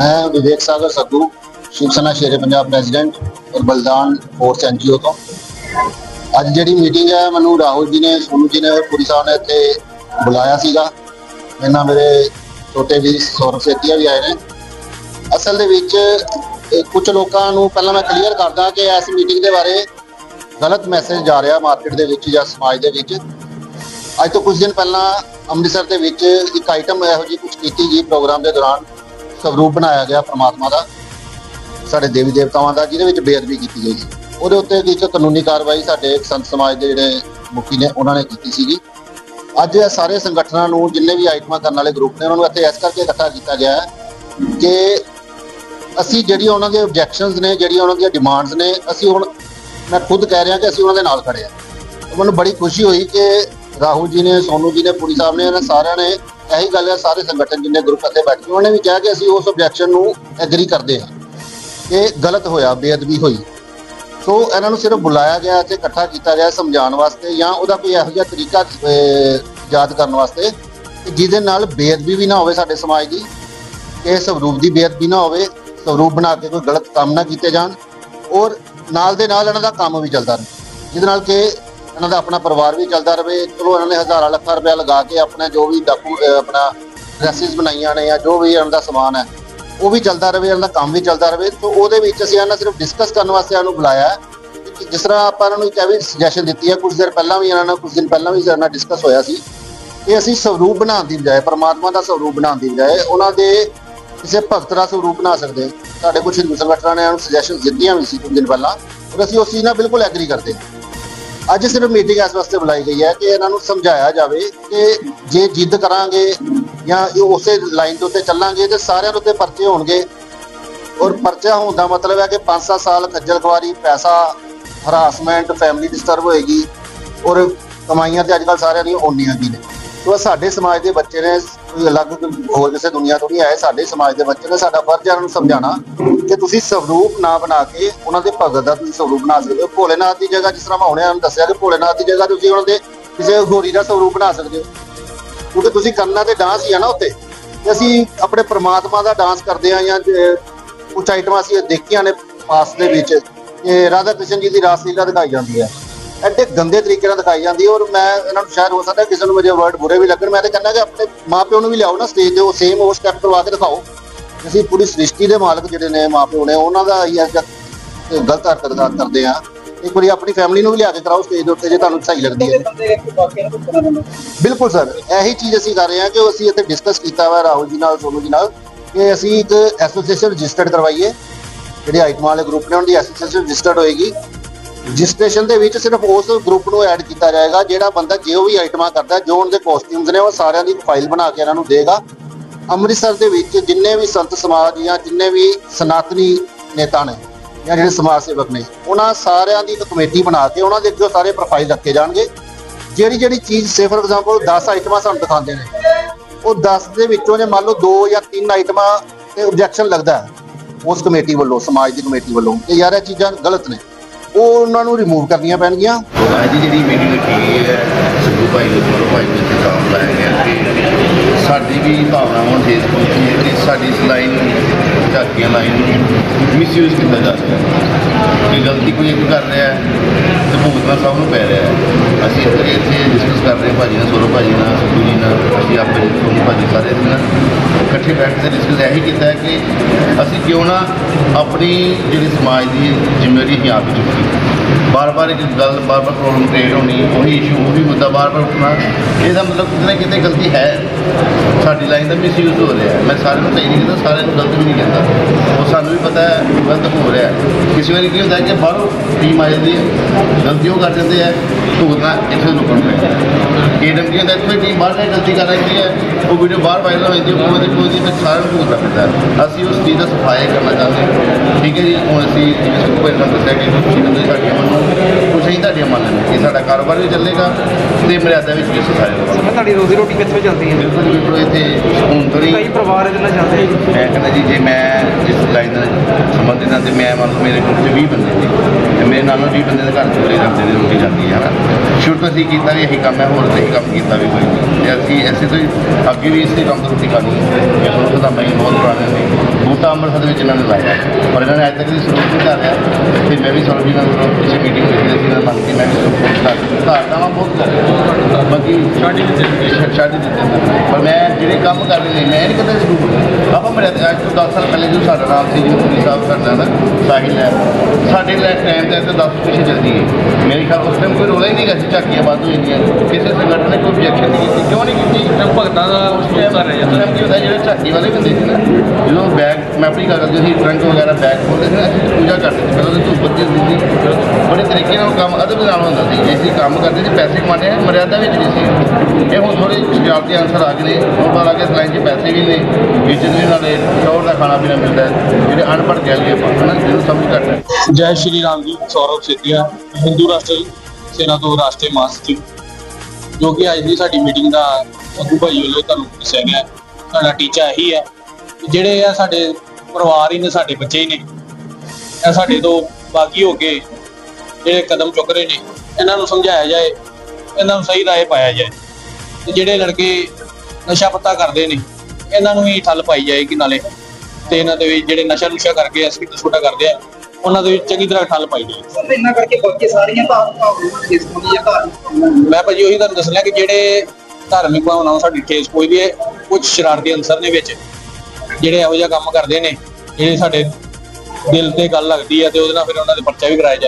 ਮੈਂ ਵਿਵੇਕ ਸਾਗਰ ਸੱਧੂ ਸ਼ਿਵ ਸੈਨਾ ਸ਼ੇਰੇ ਪੰਜਾਬ ਪ੍ਰੈਜ਼ੀਡੈਂਟ ਔਰ ਬਲਦਾਨ force NGO ਤੋਂ। ਅੱਜ ਜਿਹੜੀ ਮੀਟਿੰਗ ਹੈ, ਮੈਨੂੰ ਰਾਹੁਲ ਜੀ ਨੇ, ਸੋਨੂ ਜੀ ਨੇ ਔਰ ਪੁਰੀ ਸਾਹਿਬ ਨੇ ਇੱਥੇ ਬੁਲਾਇਆ ਸੀਗਾ। ਇਹਨਾਂ ਮੇਰੇ ਛੋਟੇ ਵੀ ਸੌਰਵ ਸੇਤੀਆ ਵੀ ਆਏ ਨੇ। ਅਸਲ ਦੇ ਵਿੱਚ, ਇਹ ਕੁਝ ਲੋਕਾਂ ਨੂੰ ਪਹਿਲਾਂ ਮੈਂ ਕਲੀਅਰ ਕਰਦਾ ਕਿ ਇਸ ਮੀਟਿੰਗ ਦੇ ਬਾਰੇ ਗਲਤ ਮੈਸੇਜ ਜਾ ਰਿਹਾ ਮਾਰਕੀਟ ਦੇ ਵਿੱਚ ਜਾਂ ਸਮਾਜ ਦੇ ਵਿੱਚ। ਅੱਜ ਤੋਂ ਕੁਝ ਦਿਨ ਪਹਿਲਾਂ ਅੰਮ੍ਰਿਤਸਰ ਦੇ ਵਿੱਚ ਇੱਕ ਆਈਟਮ ਇਹੋ ਜਿਹੀ ਕੁਝ ਕੀਤੀ ਗਈ ਪ੍ਰੋਗਰਾਮ ਦੇ ਦੌਰਾਨ। ਸਵਰੂਪ ਬਣਾਇਆ ਗਿਆ ਪ੍ਰਮਾਤਮਾ ਦਾ, ਸਾਡੇ ਦੇਵੀ ਦੇਵਤਾਵਾਂ ਦਾ, ਜਿਹਦੇ ਵਿੱਚ ਬੇਅਦਬੀ ਕੀਤੀ ਗਈ ਸੀ। ਉਹਦੇ ਉੱਤੇ ਇੱਕ ਕਾਨੂੰਨੀ ਕਾਰਵਾਈ ਸਾਡੇ ਸੰਤ ਸਮਾਜ ਦੇ ਜਿਹੜੇ ਮੁਖੀ ਨੇ, ਉਹਨਾਂ ਨੇ ਕੀਤੀ ਸੀਗੀ। ਅੱਜ ਇਹ ਸਾਰੇ ਸੰਗਠਨਾਂ ਨੂੰ, ਜਿੰਨੇ ਵੀ ਆਈਟਮਾਂ ਕਰਨ ਵਾਲੇ ਗਰੁੱਪ ਨੇ, ਉਹਨਾਂ ਨੂੰ ਇੱਥੇ ਇਸ ਕਰਕੇ ਇਕੱਠਾ ਕੀਤਾ ਗਿਆ ਹੈ ਕਿ ਅਸੀਂ ਜਿਹੜੀਆਂ ਉਹਨਾਂ ਦੇ ਆਬਜੈਕਸ਼ਨਸ ਨੇ ਜਿਹੜੀਆਂ ਉਹਨਾਂ ਦੀਆਂ ਡਿਮਾਂਡਸ ਨੇ, ਅਸੀਂ ਹੁਣ, ਮੈਂ ਖੁਦ ਕਹਿ ਰਿਹਾ ਕਿ ਅਸੀਂ ਉਹਨਾਂ ਦੇ ਨਾਲ ਖੜੇ ਆ ਮੈਨੂੰ ਬੜੀ ਖੁਸ਼ੀ ਹੋਈ ਕਿ ਰਾਹੁਲ ਜੀ ਨੇ, ਸੋਨੂ ਜੀ ਨੇ, ਪੁਰੀ ਸਾਹਿਬ ਨੇ, ਇਹਨਾਂ ਸਾਰਿਆਂ ਨੇ ਇਹੀ ਗੱਲ ਹੈ, ਸਾਰੇ ਸੰਗਠਨ ਜਿੰਨੇ ਗਰੁੱਪ ਇੱਥੇ ਬੈਠੇ ਉਹਨਾਂ ਨੇ ਵੀ ਕਿਹਾ ਕਿ ਅਸੀਂ ਉਸ ਆਬਜੈਕਸ਼ਨ ਨੂੰ ਐਗਰੀ ਕਰਦੇ ਹਾਂ ਕਿ ਗਲਤ ਹੋਇਆ, ਬੇਅਦਬੀ ਹੋਈ। ਸੋ ਇਹਨਾਂ ਨੂੰ ਸਿਰਫ ਬੁਲਾਇਆ ਗਿਆ ਤੇ ਇਕੱਠਾ ਕੀਤਾ ਗਿਆ ਸਮਝਾਉਣ ਵਾਸਤੇ ਜਾਂ ਉਹਦਾ ਕੋਈ ਇਹੋ ਜਿਹਾ ਤਰੀਕਾ ਯਾਦ ਕਰਨ ਵਾਸਤੇ ਜਿਹਦੇ ਨਾਲ ਬੇਅਦਬੀ ਵੀ ਨਾ ਹੋਵੇ ਸਾਡੇ ਸਮਾਜ ਦੀ, ਕਿ ਸਵਰੂਪ ਦੀ ਬੇਅਦਬੀ ਨਾ ਹੋਵੇ ਸਵਰੂਪ ਬਣਾ ਕੇ ਕੋਈ ਗਲਤ ਕੰਮ ਨਾ ਕੀਤੇ ਜਾਣ, ਔਰ ਨਾਲ ਦੇ ਨਾਲ ਇਹਨਾਂ ਦਾ ਕੰਮ ਵੀ ਚੱਲਦਾ ਰਹੇ। ਜਿਹਦੇ ਨਾਲ ਕਿ ਇਹਨਾਂ ਦਾ ਆਪਣਾ ਪਰਿਵਾਰ ਵੀ ਚੱਲਦਾ ਰਹੇ। ਚਲੋ ਇਹਨਾਂ ਨੇ ਹਜ਼ਾਰਾਂ ਲੱਖਾਂ ਰੁਪਇਆ ਲਗਾ ਕੇ ਆਪਣਾ ਜੋ ਵੀ ਡਾਕੂ ਆਪਣਾ ਡਰੈਸਿਸ ਬਣਾਈਆਂ ਨੇ ਜਾਂ ਜੋ ਵੀ ਇਹਨਾਂ ਦਾ ਸਮਾਨ ਹੈ, ਉਹ ਵੀ ਚੱਲਦਾ ਰਹੇ, ਇਹਨਾਂ ਦਾ ਕੰਮ ਵੀ ਚੱਲਦਾ ਰਹੇ। ਤੋਂ ਉਹਦੇ ਵਿੱਚ ਅਸੀਂ ਇਹਨਾਂ ਸਿਰਫ ਡਿਸਕਸ ਕਰਨ ਵਾਸਤੇ ਇਹਨਾਂ ਨੂੰ ਬੁਲਾਇਆ ਹੈ ਜਿਸ ਤਰ੍ਹਾਂ ਆਪਾਂ ਇਹਨਾਂ ਨੂੰ ਇੱਕ ਇਹ ਵੀ ਸੁਜੈਸ਼ਨ ਦਿੱਤੀ ਹੈ, ਕੁਝ ਦਿਨ ਪਹਿਲਾਂ ਵੀ ਇਹਨਾਂ ਨਾਲ, ਕੁਝ ਦਿਨ ਪਹਿਲਾਂ ਵੀ ਸਾਡੇ ਨਾਲ ਡਿਸਕਸ ਹੋਇਆ ਸੀ ਕਿ ਅਸੀਂ ਸਰੂਪ ਬਣਾਉਣ ਦੀ ਬਜਾਏ, ਪਰਮਾਤਮਾ ਦਾ ਸਰੂਪ ਬਣਾਉਣ ਦੀ ਬਜਾਏ ਉਹਨਾਂ ਦੇ ਕਿਸੇ ਭਗਤ ਦਾ ਸਰੂਪ ਬਣਾ ਸਕਦੇ ਸਾਡੇ ਕੁਝ ਹਿੰਦੂ ਸੰਗਠਨਾਂ ਨੇ ਇਹਨਾਂ ਨੂੰ ਸੁਜੈਸ਼ਨ ਦਿੱਤੀਆਂ ਵੀ ਸੀ ਕੁਝ ਦਿਨ ਪਹਿਲਾਂ ਔਰ ਅਸੀਂ ਉਸ ਚੀਜ਼ ਨਾਲ ਬਿਲਕੁਲ ਐਗਰੀ ਕਰਦੇ ਹਾਂ। ਅੱਜ ਸਿਰਫ ਮੀਟਿੰਗ ਇਸ ਵਾਸਤੇ ਬੁਲਾਈ ਗਈ ਹੈ ਕਿ ਇਹਨਾਂ ਨੂੰ ਸਮਝਾਇਆ ਜਾਵੇ ਕਿ ਜੇ ਜਿੱਦ ਕਰਾਂਗੇ ਜਾਂ ਇਹ ਉਸੇ ਲਾਈਨ ਦੇ ਉੱਤੇ ਚੱਲਾਂਗੇ ਤੇ ਸਾਰਿਆਂ ਦੇ ਉੱਤੇ ਪਰਚੇ ਹੋਣਗੇ। ਔਰ ਪਰਚਾ ਹੋਣ ਦਾ ਮਤਲਬ ਹੈ ਕਿ 5-7 ਸਾਲ ਖੱਜਲ ਖਵਾਰੀ ਪੈਸਾ ਹਰਾਸਮੈਂਟ ਫੈਮਿਲੀ ਡਿਸਟਰਬ ਹੋਏਗੀ। ਔਰ ਕਮਾਈਆਂ ਤੇ ਅੱਜਕੱਲ ਸਾਰਿਆਂ ਦੀਆਂ ਓਨੀਆਂ ਵੀ ਨੇ। ਸੋ ਸਾਡੇ ਸਮਾਜ ਦੇ ਬੱਚੇ ਨੇ ਕੋਈ ਅਲੱਗ ਹੋਰ ਕਿਸੇ ਦੁਨੀਆ ਤੋਂ ਨਹੀਂ ਆਏ, ਸਾਡੇ ਸਮਾਜ ਦੇ ਬੱਚੇ ਨੇ ਸਾਡਾ ਫਰਜ਼ ਹੈ ਉਹਨਾਂ ਨੂੰ ਸਮਝਾਉਣਾ ਕਿ ਤੁਸੀਂ ਸਵਰੂਪ ਨਾ ਬਣਾ ਕੇ ਉਹਨਾਂ ਦੇ ਭਗਤ ਦਾ ਤੁਸੀਂ ਸਵਰੂਪ ਬਣਾ ਸਕਦੇ ਹੋ। ਭੋਲੇਨਾਥ ਦੀ ਜਗ੍ਹਾ ਜਿਸ ਤਰ੍ਹਾਂ ਮੈਂ ਹੁਣੇ ਤੁਹਾਨੂੰ ਦੱਸਿਆ ਕਿ ਭੋਲੇਨਾਥ ਦੀ ਜਗ੍ਹਾ ਤੁਸੀਂ ਉਹਨਾਂ ਦੇ ਕਿਸੇ ਗੋਰੀ ਦਾ ਸਵਰੂਪ ਬਣਾ ਸਕਦੇ ਹੋ। ਕਿਉਂਕਿ ਤੁਸੀਂ ਕਰਨਾ ਤੇ ਡਾਂਸ ਹੀ ਆ ਨਾ ਉੱਤੇ ਅਸੀਂ ਆਪਣੇ ਪ੍ਰਮਾਤਮਾ ਦਾ ਡਾਂਸ ਕਰਦੇ ਆ ਜਾਂ ਕੁਝ ਆਈਟਮਾਂ ਅਸੀਂ ਦੇਖੀਆਂ ਨੇ ਪਾਸ ਦੇ ਵਿੱਚ। ਰਾਧਾ ਕ੍ਰਿਸ਼ਨ ਜੀ ਦੀ ਰਾਸਲੀਲਾ ਦਿਖਾਈ ਜਾਂਦੀ ਹੈ। ਐਡੇ ਗੰਦੇ ਤਰੀਕੇ ਨਾਲ ਦਿਖਾਈ ਜਾਂਦੀ ਹੈ ਔਰ ਮੈਂ ਇਹਨਾਂ ਨੂੰ ਸ਼ਾਇਦ ਹੋ ਸਕਦਾ ਕਿਸੇ ਨੂੰ ਮੇਰੇ ਵਰਡ ਬੁਰੇ ਵੀ ਲੱਗਣ। ਮੈਂ ਤਾਂ ਕਹਿੰਦਾ ਕਿ ਆਪਣੇ ਮਾਪਿਓ ਨੂੰ ਵੀ ਲਿਆਓ ਨਾ ਸਟੇਜ ਤੇ, ਉਹ ਸੇਮ ਉਹ ਸਟੈਪ ਕਰਵਾ ਕੇ ਦਿਖਾਓ। ਅਸੀਂ ਪੂਰੀ ਸ੍ਰਿਸ਼ਟੀ ਦੇ ਮਾਲਕ ਜਿਹੜੇ ਨੇ ਮਾਪਿਓ ਨੇ, ਉਹਨਾਂ ਦਾ ਹੀ ਅੱਜ ਗਲਤ ਹਰਕਤ ਕਰਦੇ ਆ ਇੱਕ ਵਾਰੀ ਆਪਣੀ ਫੈਮਿਲੀ ਨੂੰ ਵੀ ਲਿਆ ਕੇ ਕਰਾਓ ਸਟੇਜ ਦੇ ਉੱਤੇ ਜੇ ਤੁਹਾਨੂੰ ਸਹੀ ਲੱਗਦੀ ਹੈ। ਬਿਲਕੁਲ ਸਰ ਇਹੀ ਚੀਜ਼ ਅਸੀਂ ਕਰ ਰਹੇ ਹਾਂ ਕਿ ਅਸੀਂ ਇੱਥੇ ਡਿਸਕਸ ਕੀਤਾ ਵਾ ਰਾਹੁਲ ਜੀ ਨਾਲ, ਸੋਨੂ ਜੀ ਨਾਲ ਕਿ ਅਸੀਂ ਇੱਕ ਐਸੋਸੀਏਸ਼ਨ ਰਜਿਸਟਰਡ ਕਰਵਾਈਏ। ਜਿਹੜੇ ਆਈਟਮਾਂ ਵਾਲੇ ਗਰੁੱਪ ਨੇ, ਉਹਨਾਂ ਦੀ ਐਸੋਸੀਏਸ਼ਨ ਰਜਿਸਟਰਡ ਹੋਏਗੀ। ਰਜਿਸਟ੍ਰੇਸ਼ਨ ਦੇ ਵਿੱਚ ਸਿਰਫ ਉਸ ਗਰੁੱਪ ਨੂੰ ਐਡ ਕੀਤਾ ਜਾਏਗਾ, ਜਿਹੜਾ ਬੰਦਾ ਜੋ ਵੀ ਆਈਟਮਾਂ ਕਰਦਾ, ਜੋ ਉਹਨਾਂ ਦੇ ਕਾਸਟਿਊਮਸ ਨੇ, ਉਹ ਸਾਰਿਆਂ ਦੀ ਫਾਈਲ ਬਣਾ ਕੇ ਇਹਨਾਂ ਨੂੰ ਦੇਗਾ। ਅੰਮ੍ਰਿਤਸਰ ਦੇ ਵਿੱਚ ਜਿੰਨੇ ਵੀ ਸੰਤ ਸਮਾਜ ਜਾਂ ਜਿੰਨੇ ਵੀ ਸਨਾਤਨੀ ਨੇਤਾ ਨੇ, ਜਾਂ ਜਿਹੜੇ ਸਮਾਜ ਸੇਵਕ ਨੇ, ਉਹਨਾਂ ਸਾਰਿਆਂ ਦੀ ਇੱਕ ਕਮੇਟੀ ਬਣਾ ਕੇ ਉਹਨਾਂ ਦੇ ਅੱਗੇ ਸਾਰੇ ਪ੍ਰੋਫਾਈਲ ਰੱਖੇ ਜਾਣਗੇ। ਜਿਹੜੀ ਜਿਹੜੀ ਚੀਜ਼ ਸੇ ਫॉर ਐਗਜ਼ਾਮਪਲ 10 ਆਈਟਮਾਂ ਸਾਨੂੰ ਦਿਖਾਉਂਦੇ ਨੇ, ਉਹ 10 ਦੇ ਵਿੱਚੋਂ ਜੇ ਮੰਨ ਲਓ 2 ਜਾਂ 3 ਆਈਟਮਾਂ ਤੇ ਆਬਜੈਕਸ਼ਨ ਲੱਗਦਾ ਉਸ ਕਮੇਟੀ ਵੱਲੋਂ, ਸਮਾਜ ਦੀ ਕਮੇਟੀ ਵੱਲੋਂ, ਕਿ ਯਾਰ ਇਹ ਚੀਜ਼ਾਂ ਗਲਤ ਨੇ। ਉਹ ਉਹਨਾਂ ਨੂੰ ਰਿਮੂਵ ਕਰਨੀਆਂ ਪੈਣਗੀਆਂ। ਅੱਜ ਜਿਹੜੀ ਮੀਟਿੰਗ ਰੱਖੀ ਹੈ ਸਿੱਧੂ ਭਾਈ ਨੂੰ ਥੋੜਾ ਭਾਈ ਨੂੰ ਇੰਤਜ਼ਾਮ ਲਾਇਆ ਗਿਆ ਕਿ ਸਾਡੀ ਵੀ ਭਾਵਨਾ ਹੁਣ ਠੇਸ ਪਹੁੰਚੀ ਹੈ ਕਿ ਸਾਡੀ ਇਸ ਲਾਈਨ ਨੂੰ, ਝਾਕੀਆਂ ਲਾਈਨ ਨੂੰ ਮਿਸਯੂਜ਼ ਕੀਤਾ ਜਾ ਸਕਦਾ ਕਿ ਗਲਤੀ ਕੋਈ ਇੱਕ ਕਰ ਰਿਹਾ ਹੈ, ਤੇ ਭੁਗਤਣਾ ਸਭ ਨੂੰ ਪੈ ਰਿਹਾ ਹੈ। ਅਸੀਂ ਇੱਥੇ ਡਿਸਕਸ ਕਰ ਰਹੇ ਭਾਜੀ ਨਾਲ ਸੋਰੋ ਭਾਜੀ ਨਾਲ ਸਿੱਧੂ ਜੀ ਨਾਲ, ਅਸੀਂ ਆਪੇ ਸੋਨੂੰ ਭਾਜੀ ਸਾਰੇ ਅਸੀਂ ਨਾ ਇਕੱਠੇ ਬੈਠ ਕੇ ਡਿਸਕਸ ਇਹੀ ਕੀਤਾ ਹੈ ਕਿ ਅਸੀਂ ਕਿਉਂ ਨਾ ਆਪਣੀ ਜਿਹੜੀ ਸਮਾਜ ਦੀ ਜ਼ਿੰਮੇਵਾਰੀ ਹੀ ਆਪ ਹੀ ਚੁੱਕੀ। ਬਾਰ-ਬਾਰ ਇੱਕ ਗੱਲ, ਬਾਰ-ਬਾਰ ਪ੍ਰੋਬਲਮ ਕ੍ਰੀਏਟ ਹੋਣੀ, ਉਹੀ ਇਸ਼ੂ ਉਹੀ ਮੁੱਦਾ ਬਾਰ-ਬਾਰ ਉੱਠਣਾ, ਇਹਦਾ ਮਤਲਬ ਕਿਤੇ ਨਾ ਕਿਤੇ ਗਲਤੀ ਹੈ। ਸਾਡੀ ਲਾਈਨ ਦਾ ਮਿਸਯੂਜ਼ ਹੋ ਰਿਹਾ ਮੈਂ ਸਾਰਿਆਂ ਨੂੰ ਸਹੀ ਨਹੀਂ ਕਹਿੰਦਾ, ਸਾਰਿਆਂ ਨੂੰ ਗਲਤ ਵੀ ਨਹੀਂ ਕਹਿੰਦਾ। ਉਹ ਸਾਨੂੰ ਵੀ ਪਤਾ ਹੈ, ਗਲਤ ਹੋ ਰਿਹਾ ਹੈ। ਕਿਸੇ ਵਾਰੀ ਕੀ ਹੁੰਦਾ ਕਿ ਬਾਹਰੋਂ ਟੀਮ ਆ ਜਾਂਦੀ ਹੈ, ਗਲਤੀ ਉਹ ਕਰ ਜਾਂਦੇ ਹੈ ਭੁਗਤਣਾ ਇੱਥੇ ਰੁਕਣ ਪੈਂਦਾ ਇਹ ਕੀ ਹੁੰਦਾ, ਇੱਥੇ ਟੀਮ ਬਾਹਰ ਜਾ ਗਲਤੀ ਕਰ ਰਹੀ ਹੈ, ਉਹ ਵੀਡੀਓ ਬਾਹਰ ਵਾਇਰਲ ਹੋ ਜਾਂਦੀ ਹੈ, ਉਹ ਦੇ ਕੋਈ ਵਿੱਚ ਸਾਰਿਆਂ ਨੂੰ ਭੁਗਤਣਾ ਪੈਂਦਾ ਅਸੀਂ ਉਸ ਚੀਜ਼ ਦਾ ਸਫਾਇਆ ਕਰਨਾ ਚਾਹੁੰਦੇ ਹਾਂ। ਠੀਕ ਹੈ ਜੀ, ਹੁਣ ਅਸੀਂ ਜਿਵੇਂ ਸੁਪਰ ਪਹਿਲਾਂ ਦੱਸਿਆ ਕਿ ਤੁਸੀਂ ਕਹਿੰਦੇ ਸਾਡੀਆਂ ਮੰਨੋ, ਕੁਛ ਅਸੀਂ ਤੁਹਾਡੀਆਂ ਮੰਨ ਲੈਂਦੇ ਕਿ ਸਾਡਾ ਕਾਰੋਬਾਰ ਵੀ ਚੱਲੇਗਾ ਤੇ ਮਰਿਆਦਾ ਵਿੱਚ ਵੀ ਅਸੀਂ ਸਾਰੇ, ਤੁਹਾਡੀ ਰੋਜ਼ੀ ਰੋਟੀ ਕਿੱਥੋਂ ਚੱਲਦੀ ਹੈ? ਇੱਥੇ ਕਈ ਪਰਿਵਾਰ ਇਹਦੇ ਨਾਲ ਜਾਂਦੇ ਆ। ਮੈਂ ਕਹਿੰਦਾ ਜੀ ਜੇ ਮੈਂ ਸੰਬੰਧਿਤ ਹਾਂ ਤੇ ਮੈਂ ਮੰਨ ਲਓ ਮੇਰੇ ਗਰੁੱਪ 'ਚ 20 ਬੰਦੇ ਨੇ ਤੇ ਮੇਰੇ ਨਾਲੋਂ 20 ਬੰਦੇ ਦੇ ਘਰ 'ਚ ਬੜੇ ਰੰਦੇ ਦੀ ਰੋਟੀ ਜਾਂਦੀ ਹੈ ਨਾ ਸ਼ੁਰੂ ਤੋਂ ਅਸੀਂ ਕੀਤਾ ਵੀ ਇਹੀ ਕੰਮ ਹੈ ਹੋਰ ਤਾਂ ਇਹੀ ਕੰਮ ਕੀਤਾ ਵੀ ਕੋਈ ਨਹੀਂ। ਤੇ ਅਸੀਂ ਐਸੇ ਤੋਂ ਅੱਗੇ ਵੀ ਇਸੇ ਕੰਮ ਤੋਂ ਰੋਟੀ ਖਾਣੀ ਹੈ। ਇਹ ਤੁਹਾਨੂੰ ਤਾਂ ਮੈਂ ਬਹੁਤ ਪੁਰਾਣੇ ਨੇ। ਬੂਟਾ ਅੰਮ੍ਰਿਤਸਰ ਦੇ ਵਿੱਚ ਇਹਨਾਂ ਨੇ ਲਾਇਆ। ਪਰ ਇਹਨਾਂ ਨੇ ਅੱਜ ਤੱਕ ਵੀ ਸਰੋਤ ਨਹੀਂ ਕਰ ਰਿਹਾ ਤੇ ਮੈਂ ਵੀ ਸਰੋਤ ਜੀ ਨਾਲ ਪਿੱਛੇ ਮੀਟਿੰਗ ਹੋਈ ਸੀ ਨਾਲ ਮੰਗ ਕੇ ਮੈਂ ਵੀ ਸਰੋਤ ਕਰ ਧਾਰਨਾ ਵਾ ਬਹੁਤ ਕਰ ਬਾਕੀ ਛਾੜੀ ਦਿੱਤੇ ਛਾੜੀ ਦਿੱਤੇ ਪਰ ਮੈਂ ਜਿਹੜੇ ਕੰਮ ਕਰ ਰਹੇ ਨੇ ਮੈਂ ਇਹ ਨਹੀਂ ਕਹਿੰਦਾ ਜ਼ਰੂਰ। ਆਪਾਂ ਮੇਰੇ ਅੱਜ ਤੋਂ 10 ਸਾਲ ਪਹਿਲੇ ਜਦੋਂ ਸਾਡਾ ਨਾਮ ਸੀ ਜੀ ਸਾਹਿਬ ਕਰਨਾ ਦਾ ਸਾਹਿਲ ਹੈ ਸਾਡੇ ਲਈ ਟਾਈਮ ਤੇ ਤਾਂ 10 ਪਿੱਛੇ ਜਲਦੀ ਹੈ। ਮੇਰੇ ਖਿਆਲ ਉਸ ਟਾਈਮ ਕੋਈ ਰੋਲਾ ਹੀ ਨਹੀਂ ਗਾ ਸੀ ਝਾਕੀਆਂ ਵੱਧ ਹੋ ਜਾਂਦੀਆਂ ਕਿਸੇ ਸੰਗਠਨ ਨੇ ਕੋਈ objection ਨਹੀਂ ਕੀਤੀ। ਕਿਉਂ ਨਹੀਂ ਕੀਤੀ? ਭਗਤਾਂ ਦਾ ਉਸ ਟਾਈਮ ਕਰ ਰਹੇ ਜਾਂਦੇ ਕੀ ਹੁੰਦਾ ਜਿਹੜੇ ਝਾਕੀ ਵਾਲੇ ਬੰਦੇ ਸੀ ਨਾ ਜਦੋਂ ਬੈਗ ਮੈਂ ਆਪਣੀ ਗੱਲ ਕਰਦੀ ਸੀ ਟਰੰਕ ਵਗੈਰਾ ਬੈਗ ਖੋਲ੍ਹਦੇ ਸੀ ਨਾ ਅਸੀਂ ਪੂਜਾ ਕਰਦੇ ਸੀ। ਪਹਿਲਾਂ ਤਾਂ ਧੂਪ ਬੱਤੀ ਹੁੰਦੀ ਬੜੇ ਤਰੀਕੇ ਨਾਲ ਕੰਮ ਅਦਬ ਨਾਲ ਹੁੰਦਾ ਸੀ। ਜੇ ਅਸੀਂ ਕੰਮ ਕਰਦੇ ਸੀ ਪੈਸੇ ਕਮਾਉਂਦੇ ਆ ਮਰਿਆਦਾ ਵਿੱਚ ਨਹੀਂ ਸੀ। ਇਹ ਹੁਣ ਥੋੜੇ ਸ਼ਰਾਰਤੀ ਆਨਸਰ ਆ ਗਏ ਨੇ। ਉਹ ਪਤਾ ਲੱਗੇ ਸਲਾਈਨ 'ਚ ਪੈਸੇ ਵੀ ਨੇ ਇੱਜ਼ਤ ਵੀ ਨਾਲੇ ਸ਼ੌਰ ਦਾ ਖਾਣਾ ਪੀਣਾ ਮਿਲਦਾ ਜਿਹੜੇ ਅਨਪੜ੍ਹ ਕਹਿ ਲਈਏ ਆਪਾਂ, ਹਨਾ? ਜਿਹਨੂੰ ਸਮਝ ਘੱਟ ਜੈ ਸ਼੍ਰੀ ਰਾਮ ਜੀ, ਸੌਰਵ ਸੇਤੀਆ, ਹਿੰਦੂ ਰਾਸ਼ਟਰ ਸੇਨਾ ਤੋਂ ਰਾਸ਼ਟਰੀ ਮਹਾਸਚਿਵ ਜੋ ਕਿ ਅੱਜ ਦੀ ਸਾਡੀ ਮੀਟਿੰਗ ਦਾ ਅਗੂ ਭਾਈ ਵੱਲੋਂ ਤੁਹਾਨੂੰ ਦੱਸਿਆ ਗਿਆ ਸਾਡਾ ਟੀਚਾ ਇਹੀ ਹੈ ਜਿਹੜੇ ਆ ਸਾਡੇ ਪਰਿਵਾਰ ਹੀ ਨੇ, ਸਾਡੇ ਬੱਚੇ ਹੀ ਨੇ ਇਹ ਸਾਡੇ ਤੋਂ ਬਾਕੀ ਹੋ ਕੇ ਜਿਹੜੇ ਕਦਮ ਚੁੱਕ ਰਹੇ ਨੇ, ਇਹਨਾਂ ਨੂੰ ਸਮਝਾਇਆ ਜਾਏ, ਇਹਨਾਂ ਨੂੰ ਸਹੀ ਰਾਏ ਪਾਇਆ ਜਾਏ, ਤੇ ਜਿਹੜੇ ਲੜਕੇ ਨਸ਼ਾ ਪੱਤਾ ਕਰਦੇ ਨੇ, ਇਹਨਾਂ ਨੂੰ ਵੀ ਠੱਲ ਪਾਈ ਜਾਏ ਕਿ ਨਾਲੇ। ਤੇ ਇਹਨਾਂ ਦੇ ਵੀ ਜਿਹੜੇ ਨਸ਼ਾ ਨੁਸ਼ਾ ਕਰਕੇ ਅਸੀਂ ਛੋਟਾ ਕਰਦੇ ਆ ਉਹਨਾਂ ਦੇ ਵੀ ਚੰਗੀ ਤਰ੍ਹਾਂ ਠੱਲ ਪਾਈ ਜਾਏ ਇੰਨਾ ਕਰਕੇ ਬਾਕੀ ਸਾਰੀਆਂ ਭਾਵਨਾਵਾਂ ਨੂੰ ਜਾਂ ਧਾਰਮਿਕ ਮੈਂ ਭਾਜੀ ਉਹੀ ਤੁਹਾਨੂੰ ਦੱਸਣਾ ਕਿ ਜਿਹੜੇ ਧਾਰਮਿਕ ਭਾਵਨਾਵਾਂ ਸਾਡੀ ਠੇਸ ਪਹੁੰਚਦੀ ਹੈ ਕੁਝ ਸ਼ਰਾਰਤੀ ਅੰਸਰ ਨੇ ਵਿੱਚ ਜਿਹੜੇ ਇਹੋ ਜਿਹਾ ਕੰਮ ਕਰਦੇ ਨੇ ਜਿਹੜੇ ਸਾਡੇ ਦਿਲ ਤੇ ਗੱਲ ਲੱਗਦੀ ਹੈ ਤੇ ਉਹਦੇ ਨਾਲ ਫਿਰ ਉਹਨਾਂ ਦੇ ਪਰਚਾ ਵੀ ਕਰਾਇਆ ਜਾਏ।